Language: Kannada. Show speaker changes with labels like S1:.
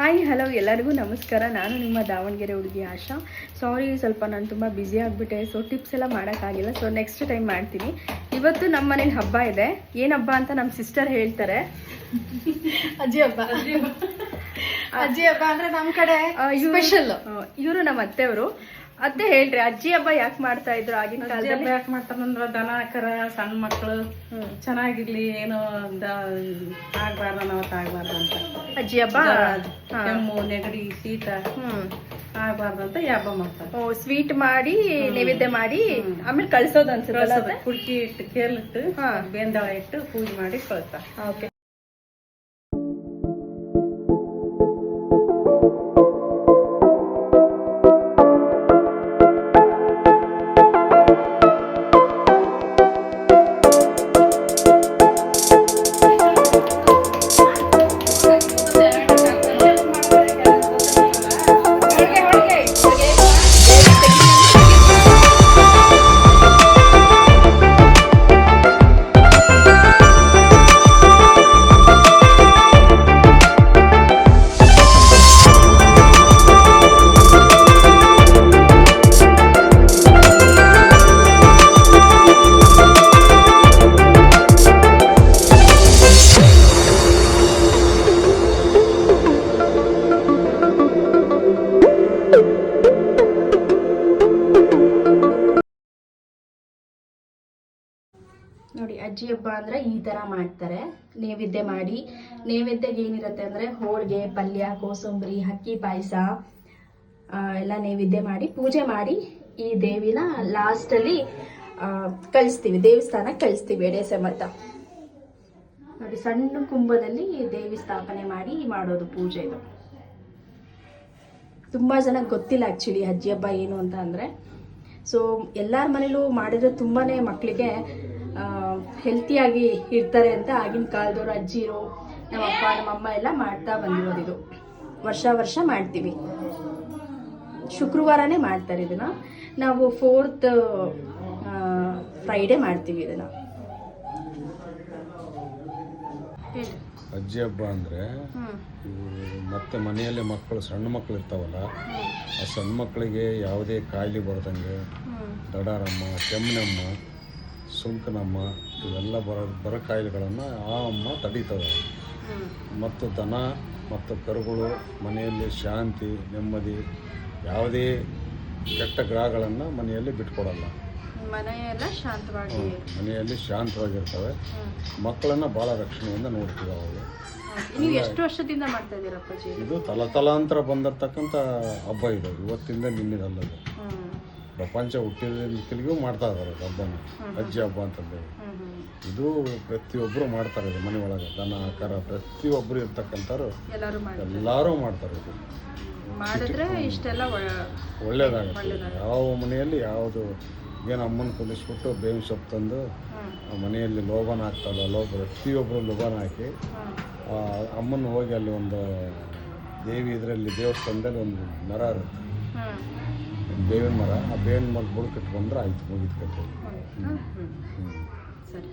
S1: ಹಾಯ್ ಹಲೋ ಎಲ್ಲರಿಗೂ ನಮಸ್ಕಾರ. ನಾನು ನಿಮ್ಮ ದಾವಣಗೆರೆ ಹುಡುಗಿ ಆಶಾ. ಸಾರಿ ಸ್ವಲ್ಪ ನಾನು ತುಂಬ ಬ್ಯುಸಿ ಆಗಿಬಿಟ್ಟೆ. ಸೊ ಟಿಪ್ಸ್ ಎಲ್ಲ ಮಾಡೋಕ್ಕಾಗಿಲ್ಲ ಸೊ ನೆಕ್ಸ್ಟ್ ಟೈಮ್ ಮಾಡ್ತೀನಿ. ಇವತ್ತು ನಮ್ಮ ಮನೇಲಿ ಹಬ್ಬ ಇದೆ. ಏನು ಹಬ್ಬ ಅಂತ ನಮ್ಮ ಸಿಸ್ಟರ್ ಹೇಳ್ತಾರೆ.
S2: ಅಜ್ಜಿ ಹಬ್ಬ. ಅಜ್ಜಿ ಹಬ್ಬ. ಅಂದರೆ ನಮ್ಮ ಕಡೆ ಸ್ಪೆಷಲ್
S1: ಇವರು ನಮ್ಮ ಅತ್ತೆಯವರು. ಅತ್ತೆ ಹೇಳ್ರಿ ಅಜ್ಜಿ ಹಬ್ಬ ಯಾಕೆ ಮಾಡ್ತಾ ಇದ್ರು ಆಗಿನ ಕಾಲದಲ್ಲಿ?
S2: ಯಾಕೆ ಮಾಡ್ತಾರಂದ್ರ ದನ ಕರ ಸಣ್ಣ ಮಕ್ಕಳು. ಚೆನ್ನಾಗಿರ್ಲಿ ಏನೋ ಆಗ್ಬಾರ್ದ ಆಗ್ಬಾರ್ದು ಆಗ್ಬಾರ್ದ ಆಗ್ಬಾರ್ದು ಅಂತ.
S1: ಅಜ್ಜಿ ಹಬ್ಬ.
S2: ಕೆಮ್ಮು ನೆಗಡಿ ಶೀತ
S1: ಹ್ಮ್.
S2: ಆಗ್ಬಾರ್ದು ಅಂತ ಈ ಹಬ್ಬ ಮಾಡ್ತಾರೆ.
S1: ಸ್ವೀಟ್ ಮಾಡಿ ನೈವೇದ್ಯ ಮಾಡಿ ಆಮೇಲೆ ಕಳ್ಸೋದು ಅನ್ಸುತ್ತೆ
S2: ಕುಡ್ಕಿ ಇಟ್ಟು
S1: ಹಾ.
S2: ಬೇಂದಳ ಇಟ್ಟು ಪೂಜೆ ಮಾಡಿ ಕಳಿಸ್ತಾರೆ.
S1: ಓಕೆ. ನೋಡಿ ಅಜ್ಜಿ ಹಬ್ಬ ಅಂದ್ರೆ ಈ ತರ ಮಾಡ್ತಾರೆ. ನೈವೇದ್ಯ ಮಾಡಿ. ನೈವೇದ್ಯಗೆ ಏನಿರುತ್ತೆ ಅಂದ್ರೆ ಹೋಳಿಗೆ ಪಲ್ಯ ಕೋಸಂಬರಿ ಅಕ್ಕಿ ಪಾಯಸ ಎಲ್ಲ ನೈವೇದ್ಯ ಮಾಡಿ ಪೂಜೆ ಮಾಡಿ ಈ ದೇವಿನ ಲಾಸ್ಟ್ ಅಲ್ಲಿ ಆ, ಕಳಿಸ್ತೀವಿ. ದೇವಸ್ಥಾನಕ್ಕೆ ಕಳಿಸ್ತೀವಿ ಎಡೆ ನೋಡಿ ಸಣ್ಣ ಕುಂಭದಲ್ಲಿ ದೇವಿ ಸ್ಥಾಪನೆ ಮಾಡಿ ಮಾಡೋದು ಪೂಜೆ ಇದು. ತುಂಬಾ ಜನ ಗೊತ್ತಿಲ್ಲ ಆ್ಯಕ್ಚುಲಿ ಅಜ್ಜಿ ಹಬ್ಬ ಏನು ಅಂತ ಅಂದರೆ. ಸೊ ಎಲ್ಲರ ಮನೇಲೂ ಮಾಡಿದ್ರೆ ತುಂಬಾ ಮಕ್ಕಳಿಗೆ ಹೆಲ್ತಿಯಾಗಿ ಇರ್ತಾರೆ ಅಂತ ಆಗಿನ ಕಾಲದವ್ರು ಅಜ್ಜಿರು ನಮ್ಮ ಅಮ್ಮ ಎಲ್ಲ ಮಾಡ್ತಾ ಬಂದಿರೋದು ಇದು. ವರ್ಷ ವರ್ಷ ಮಾಡ್ತೀವಿ. ಶುಕ್ರವಾರನೇ ಮಾಡ್ತಾರೆ ಇದನ್ನ. ನಾವು ಫೋರ್ತ್ ಫ್ರೈಡೇ ಮಾಡ್ತೀವಿ ಇದನ್ನ.
S3: ಅಜ್ಜಿ ಹಬ್ಬ ಅಂದರೆ ಮತ್ತೆ ಮನೆಯಲ್ಲಿ ಮಕ್ಕಳು, ಸಣ್ಣ ಮಕ್ಕಳು ಇರ್ತಾವಲ್ಲ, ಆ ಸಣ್ಣ ಮಕ್ಕಳಿಗೆ ಯಾವುದೇ ಕಾಯಿಲೆ ಬರದಂಗೆ ದಡಾರಮ್ಮ ಕೆಮ್ಮನಮ್ಮ ಸುಂಕನಮ್ಮ ಇವೆಲ್ಲ ಬರ, ಬರೋ ಕಾಯಿಲೆಗಳನ್ನು ಆ ಅಮ್ಮ ತಡೀತವೆ. ಮತ್ತು ದನ ಮತ್ತು ಕರುಗಳು, ಮನೆಯಲ್ಲಿ ಶಾಂತಿ, ನೆಮ್ಮದಿ, ಯಾವುದೇ ಕೆಟ್ಟ ಗ್ರಹಗಳನ್ನು ಮನೆಯಲ್ಲಿ ಬಿಟ್ಕೊಡಲ್ಲ.
S1: ಮನೆಯೆಲ್ಲ ಶಾಂತವಾಗಿ
S3: ಮನೆಯಲ್ಲಿ ಶಾಂತವಾಗಿರ್ತವೆ. ಮಕ್ಕಳನ್ನ ಭಾಳ ರಕ್ಷಣೆಯಿಂದ ನೋಡ್ತೀವಿ ಅವಾಗ
S1: ನೀವು ಎಷ್ಟು ವರ್ಷದಿಂದ ಮಾಡ್ತಾ ಇದ್ದೀರಾ ಅಪ್ಪಾಜಿ?
S3: ಇದು ತಲತಲಾಂತರ ಬಂದಿರತಕ್ಕಂಥ ಹಬ್ಬ ಇದು. ಇವತ್ತಿಂದ ನಿನ್ನೆದಲ್ಲ ಇದು. ಪ್ರಪಂಚ ಹುಟ್ಟಿದಲ್ಲಿಗೂ ಮಾಡ್ತಾ ಇದ್ದಾರೆ ಹಬ್ಬನ. ಅಜ್ಜಿ ಹಬ್ಬ ಅಂತಂದೇಳಿ ಇದು ಪ್ರತಿಯೊಬ್ಬರು ಮಾಡ್ತಾರೆ ಇದು ಮನೆ ಒಳಗೆ. ದನ ಆಕಾರ ಪ್ರತಿಯೊಬ್ಬರು ಇರ್ತಕ್ಕಂಥವ್ರು
S1: ಎಲ್ಲರೂ ಮಾಡಿ
S3: ಎಲ್ಲರೂ ಮಾಡ್ತಾರೆ ಇದು.
S1: ಮಾಡಿದ್ರೆ ಇಷ್ಟೆಲ್ಲ ಒಳ್ಳೆಯದಾಗುತ್ತೆ
S3: ಒಳ್ಳೇದಾಗುತ್ತೆ. ಯಾವ ಮನೆಯಲ್ಲಿ ಯಾವುದು ಏನು ಅಮ್ಮನ ಕುದಿಸ್ಬಿಟ್ಟು ಬೇವಿನ ಸೊಪ್ಪು ತಂದು ಮನೆಯಲ್ಲಿ ಲೋಭನ ಹಾಕ್ತಾಳೆ ಲೋಬ ಪ್ರತಿಯೊಬ್ಬರು ಲೋಬನ ಹಾಕಿ ಅಮ್ಮನ ಹೋಗಿ ಅಲ್ಲಿ ಒಂದು ದೇವಿ ಇದರಲ್ಲಿ ದೇವಸ್ಥಾನದಲ್ಲಿ ಒಂದು ಮರ ಇರುತ್ತೆ. ಬೇವಿನ ಮರ ಆ ಬೇವಿನ ಮರ ಬುಡಕ್ಕೆ ಬಂದ್ರೆ ಆಯ್ತು ಮುಗಿತು ಕತೆ
S1: ಹ್ಞೂ ಸರಿ.